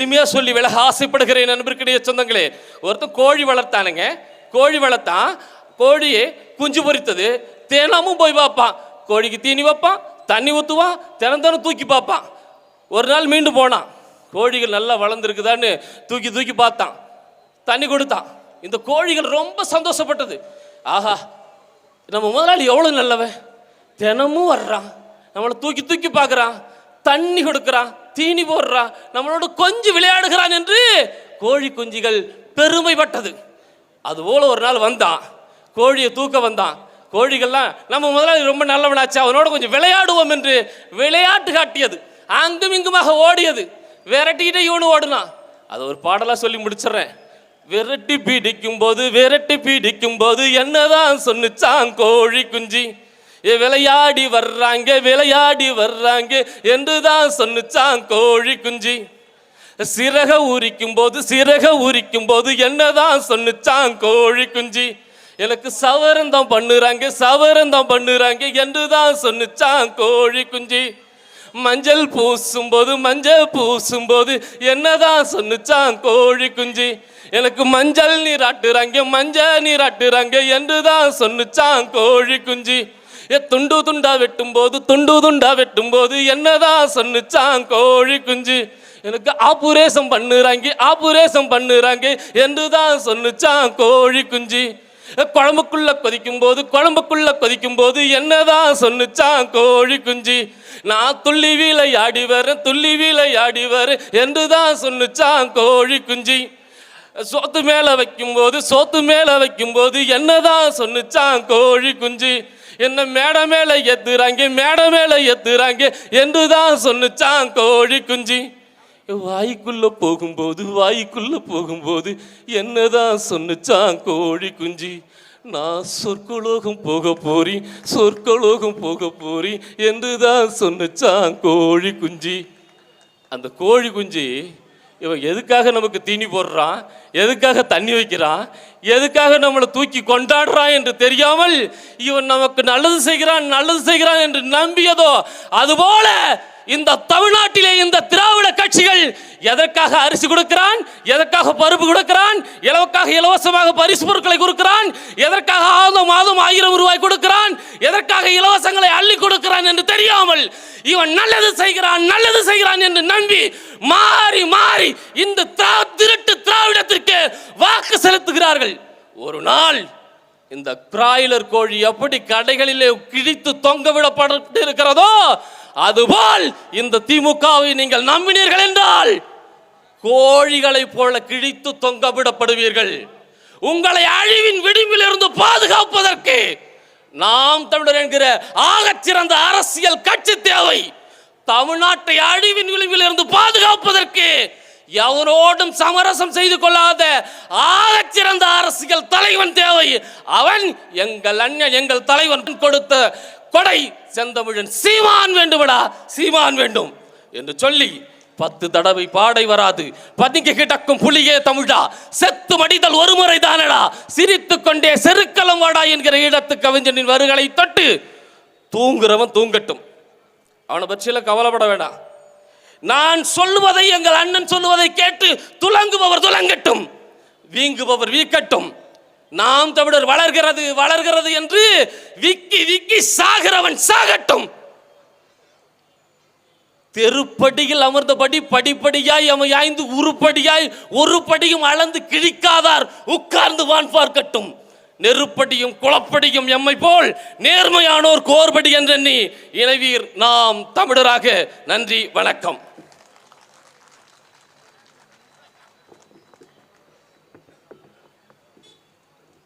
எளிமையா சொல்லி விலக ஆசைப்படுகிறேன் நண்பர்களுடைய சொந்தங்களே. ஒருத்தன் கோழி வளர்த்தானுங்க. கோழி வளர்த்தான். கோழியே குஞ்சு பொரித்தது தினமும் போய் பார்ப்பான். கோழிக்கு தீனி வைப்பான் தண்ணி ஊற்றுவான் தினம் தினம் தூக்கி பார்ப்பான். ஒரு நாள் மீண்டும் போனான். கோழிகள் நல்லா வளர்ந்துருக்குதான்னு தூக்கி தூக்கி பார்த்தான். தண்ணி கொடுத்தான். இந்த கோழிகள் ரொம்ப சந்தோஷப்பட்டது. ஆஹா நம்ம முதலாளி எவ்வளோ நல்லவன்? தினமும் வர்றான். நம்மளை தூக்கி தூக்கி பார்க்குறான். தண்ணி கொடுக்குறான் தீனி போடுறான் நம்மளோட கொஞ்சம் விளையாடுகிறான் என்று கோழி குஞ்சுகள் பெருமைப்பட்டது. அதுபோல ஒரு நாள் வந்தான். கோழியை தூக்க வந்தான். கோழிகள்லாம் நம்ம முதலாளி ரொம்ப நல்லவனாச்சு அவனோட கொஞ்சம் விளையாடுவோம் என்று விளையாட்டு காட்டியது. அங்கும் இங்குமாக ஓடியது. விரட்டிக்கிட்டே இவனு ஓடுனான். அது ஒரு பாடலாக சொல்லி முடிச்சிடுறேன். விரட்டி பீடிக்கும் போது விரட்டி பீடிக்கும் போது என்னதான் சொன்னுச்சான் கோழி குஞ்சி? விளையாடி வர்றாங்க விளையாடி வர்றாங்க. என்றுதான் சொன்னுச்சான் கோழி குஞ்சி. சிறக உரிக்கும் போது சிறக உரிக்கும் போது என்னதான் சொன்னுச்சான் கோழி குஞ்சி. எனக்கு சவரந்தம் பண்ணுறாங்க சவரந்தம் பண்ணுறாங்க என்றுதான் சொன்னுச்சான் கோழி குஞ்சி. மஞ்சள் பூசும் போது மஞ்சள் பூசும் போது என்னதான் சொன்னுச்சான் கோழி குஞ்சு. எனக்கு மஞ்சள் நீராட்டுறாங்க மஞ்சள் நீராட்டுறாங்க என்றுதான் சொன்னுச்சான் கோழி குஞ்சு. துண்டு துண்டா வெட்டும் போது துண்டு துண்டா வெட்டும் போது என்னதான் சொன்னுச்சான் கோழி குஞ்சு? எனக்கு ஆபுரேசம் பண்ணுறாங்க ஆபுரேசம் பண்ணுறாங்க என்றுதான் சொன்னுச்சான் கோழி குஞ்சு? குழம்புக்குள்ள கொதிக்கும் போது குழம்புக்குள்ள கொதிக்கும் போது என்னதான் சொன்னுச்சான் கோழி குஞ்சு? நான் துள்ளி விளையாடி வரேன் துள்ளி விளையாடி வரேன் என்றுதான் சொன்னுச்சான் கோழி குஞ்சு? சோத்து மேல வைக்கும்போது சோத்து மேல வைக்கும்போது என்னதான் சொன்னுச்சான் கோழி குஞ்சு? என்ன மேடை மேல ஏத்துறாங்க மேடை மேல ஏத்துறாங்க என்றுதான் சொன்னுச்சான் கோழி குஞ்சு. வாய்க்குள்ள போகும்போது வாய்க்குள்ள போகும்போது என்னதான் சொன்னுச்சான் கோழி குஞ்சு. நான் சொற்கலோகம் போக போறி சொற்கலோகம் போக போறி என்றுதான் சொன்னுச்சான் கோழி குஞ்சு. அந்த கோழி குஞ்சு இவன் எதுக்காக நமக்கு தீனி போடுறான்? எதுக்காக தண்ணி வைக்கிறான்? எதுக்காக நம்மளை தூக்கி கொண்டாடுறான் என்று தெரியாமல் இவன் நமக்கு நல்லது செய்கிறான் நல்லது செய்கிறான் என்று நம்பியதோ அதுபோல இந்த தமிழ்நாட்டிலே இந்த திராவிட கட்சிகள் எதற்காக அரிசி கொடுக்கிறான்? எதற்காக பருப்பு கொடுக்கிறான்? இலவக்காக இலவசமாக பரிசு பொருட்களை கொடுக்கிறான்? எதற்காக ஆதம் மாதம் ஆயிரம் ரூபாய் கொடுக்கிறான்? எதற்காக இலவசங்களை அள்ளி கொடுக்கிறான் என்று தெரியாமல் இவன் நல்லது செய்கிறான் நல்லது செய்கிறான் என்று நம்பி மாறி மாறி இந்த திரா- திருட்டு திராவிடத்திற்கு வாக்கு செலுத்துகிறார்கள். ஒரு நாள் இந்த பிராய்லர் கோழி எப்படி கடைகளிலே கிழித்து தொங்க விடப்பட்டு இருக்கிறதோ அதுபோல் இந்த திமுகவை நீங்கள் நம்பினீர்கள் என்றால் கோழிகளைப் போல கிழித்து தொங்க விடப்படுவீர்கள். உங்களை அழிவின் விடிம்பிலிருந்து பாதுகாப்பதற்கு நாம் தமிழர் என்கிற ஆகச்சிறந்த அரசியல் கட்சி தேவை. தமிழ்நாட்டை அழிவின் விளிம்பிலிருந்து பாதுகாப்பதற்கு எவரோடும் சமரசம் செய்து கொள்ளாத ஆகச்சிறந்த அரசியல் தலைவன் தேவை. அவன் எங்கள் அண்ணன் எங்கள் தலைவன் கொடுத்த கொடை செந்தமிழன் சீமான் வேண்டுமடா சீமான் வேண்டும் என்று சொல்லி பத்து தடவை பாடை வராது. பதுங்கி கிடக்கும் புலியே தமிழா. செத்து மடிதல் ஒரு முறை தானடா. சிரித்து கொண்டே செருக்கலம் வாடா என்கிற இடத்து கவிஞனின் வருகளை தொட்டு தூங்குறவன் தூங்கட்டும். அவனை பற்றியில கவலைப்பட வேண்டாம். நான் சொல்லுவதை எங்கள் அண்ணன் சொல்லுவதை கேட்டு துலங்குபவர் துலங்கட்டும். வீங்குபவர் வீக்கட்டும் நாம் தமிழர் வளர்கிறது வளர்கிறது என்று விக்கி விக்கி சாகிறவன் சாகட்டும். தெருப்படியில் அமர்ந்தபடி படிப்படியாய் அமையாய்ந்து உருப்படியாய் ஒரு படியும் அளந்து கிழிக்காதார். உட்கார்ந்து வான் பார்க்கட்டும். நெருப்படியும் குளப்படியும் எம்மை போல் நேர்மையானோர் கோர்படி என்றெண்ணி. இணைவீர் நாம் தமிழராக. நன்றி வணக்கம்.